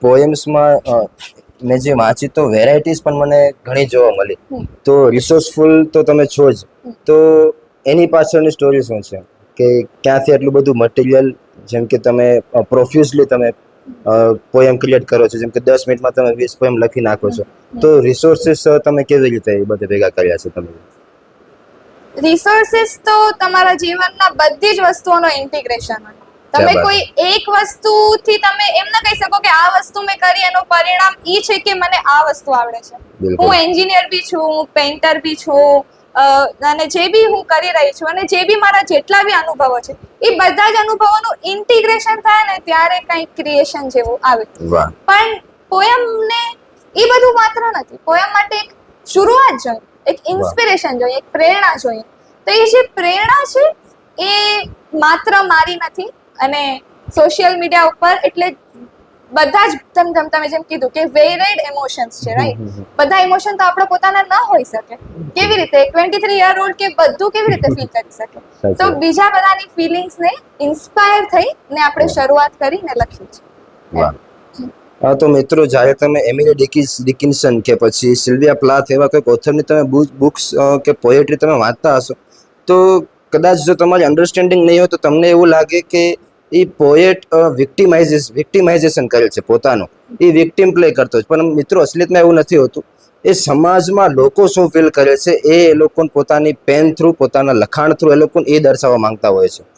પોએમ્સમાં મેં જે વાંચી તો વેરાયટીઝ પણ મને ઘણી જોવા મળી. તો રિસોર્સફુલ તો તમે છો જ. તો એની પાછળની સ્ટોરી શું છે? કે ક્યાંથી આટલું બધું મટીરિયલ જેમ કે તમે પ્રોફ્યુઝલી તમે પોએમ ક્રિએટ કરો છો જેમ કે દસ મિનિટમાં તમે વીસ પોએમ લખી નાખો છો. તો રિસોર્સિસ તમે કેવી રીતે એ બધે ભેગા કર્યા છે તમે? રિસોર્સિસ તો તમારા જીવનના બધી જ વસ્તુઓનો ઇન્ટિગ્રેશન હોય. તમે કોઈ એક વસ્તુથી તમે એમ ના કહી શકો કે આ વસ્તુ મેં કરી એનું પરિણામ ઈ છે કે મને આ વસ્તુ આવડે છે. હું એન્જિનિયર બી છું હું પેઇન્ટર બી છું અને જે બી હું કરી રહી છું અને જે બી મારા જેટલા બી અનુભવો છે એ બધા જ અનુભવોનું ઇન્ટિગ્રેશન થાય ને ત્યારે કંઈક ક્રિએશન જેવું આવે. પણ પોયમને એ બધું માત્ર નથી. પોયમ માટે એક શરૂઆત જોઈએ એક ઇન્સ્પિરેશન જોઈએ એક પ્રેરણા જોઈએ. તો એ જે પ્રેરણા છે એ માત્ર મારી નથી અને સોશિયલ મીડિયા ઉપર એટલે બધા જ તમ તમ તમે જેમ કીધું કે વેરેડ ઇમોશન્સ છે રાઈટ બધા ઇમોશન તો આપણા પોતાના ના હોઈ શકે. કેવી રીતે? ટ્વેન્ટી થ્રી યર ઓલ્ડ કે બધું કેવી રીતે ફીલ કરી શકે? તો બીજા બધાની ફિલિંગ્સને ઇન્સ્પાયર થઈ ને આપણે શરૂઆત કરીને લખ્યું છે. તો મિત્રો જ્યારે તમે એમિલી ડિકિન્સ ડિકિન્સન કે પછી સિલ્વિયા પ્લાથ એવા કોઈ ઓથરની તમે બુક્સ કે પોએટ્રી તમે વાંચતા હશો તો કદાચ જો તમારી અન્ડરસ્ટેન્ડિંગ નહીં હોય તો તમને એવું લાગે કે એ પોએટ વિક્ટિમાઇઝેસ વિક્ટિમાઇઝેશન કરે છે પોતાનું. એ વિક્ટિમ પ્લે કરતો છે. પણ મિત્રો, અસલિયતમાં એવું નથી હોતું. એ સમાજમાં લોકો શું ફીલ કરે છે? એ એ લોકોને પોતાની પેન થ્રુ પોતાના લખાણ થ્રુ એ લોકોને એ દર્શાવવા માંગતા હોય છે.